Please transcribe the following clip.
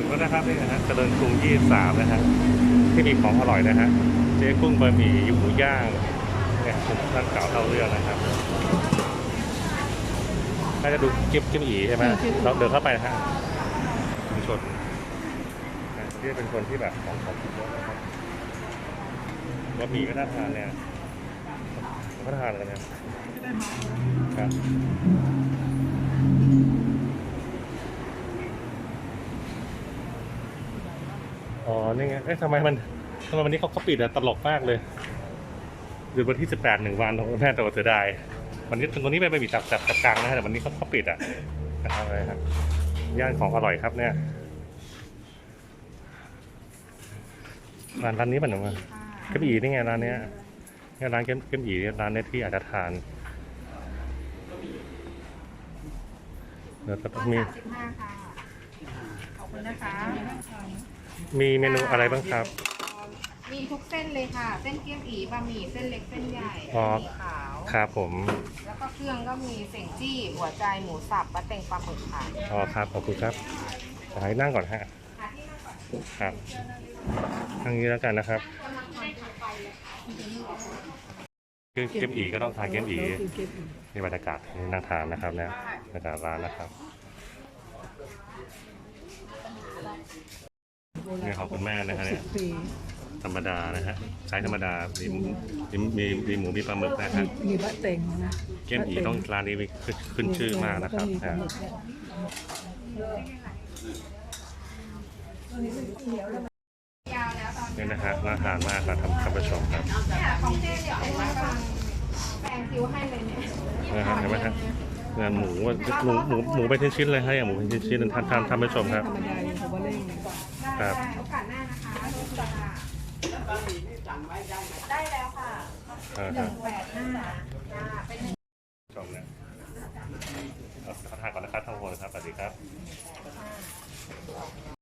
ถึงแล้วนะครับนี่นะฮะเจริญกรุง 23 นะฮะที่มีของอร่อยนะฮะเจ๊กุ้งบะหมี่หมูย่างเนี่ยผมร้านเก่าเล่าเรื่องนะครับน่าจะดูเก็บเก็บอีใช่ไหมเราเดินเข้าไปนะฮะชุมชนนะที่เป็นคนที่แบบของของกินเยอะนะครับบะหมี่ก็น่าทานเนี่ยก็ทานกันเนี่ยครับ อ๋อ นี่ไง เอ๊ะทำไมมันทำไมวันนี้เขาเขาปิดอะตลกมากเลยหรือวันที่สิบแปดหนึ่งวันของแม่ตัวเสียดาย วันนี้ตรงนี้ไปไปบีจับจับจับกลางนะฮะแต่วันนี้เขาเขาปิดอะนะครับอะไรครับ ย่านของอร่อยครับเนี่ยร้านร้านนี้มันหรือว่าเกมอีนี่ไงร้านเนี้ยเนี่ยร้านเกมเกมอีร้านเนี้ยที่อาจจะทานเดี๋ยวจะต้องมีสามสิบห้า ค่ะขอบคุณนะคะมีเมนูอะไรบ้างครับ มีทุกเส้นเลยค่ะ เส้นเกี๊ยวอีบะหมี่เส้นเล็กเส้นใหญ่อ๋อหมี่ขาวครับผมแล้วก็เครื่องก็มีเส่งจี้หัวใจหมูสับปลาเต็งปลาหมึกค่ะอ๋อครับขอบคุณครับขอให้นั่งก่อนฮะหาที่นั่งก่อนครับทางนี้แล้วกันนะครับกำลังทำถัดไปเลยค่ะคือเกมอีก็ต้องทานเกมอีนี่บรรยากาศที่นั่งทานนะครับเนี่ยบรรยากาศร้านนะครับ นี่ของคุณแม่นะฮะเนี่ยธรรมดานะฮะใช้ธรรมดามีมีมีมีหมูมีปลาหมึกนะฮะมีบะเต็งนะเกมอีต้องร้านนี้มีขึ้นขึ้นชื่อมากนะครับแล้วมีปลาอ่าหมึกเนี่ยยาวแล้วตอนนี่นะฮะน่าทานมากครับท่านท่านผู้ชมครับเนี่ยของเจ๊เดี๋ยวเอาไว้ฟังแปลงคิ้วให้เลยเนี่ยนะฮะเห็นไหมฮะงานหมูหมูหมูหมูไปนชิ้นๆเลยให้อย่างหมูเป็นชิ้นๆท่านท่านท่านผู้ชมครับ ครับโอกาสหน้านะคะโอเคค่ะได้แล้วค่ะหนึ่งแปดห้าจ้าเป็นี่งเอาทานก่อนนะครับทั้งหมดครับสวัสดีครับ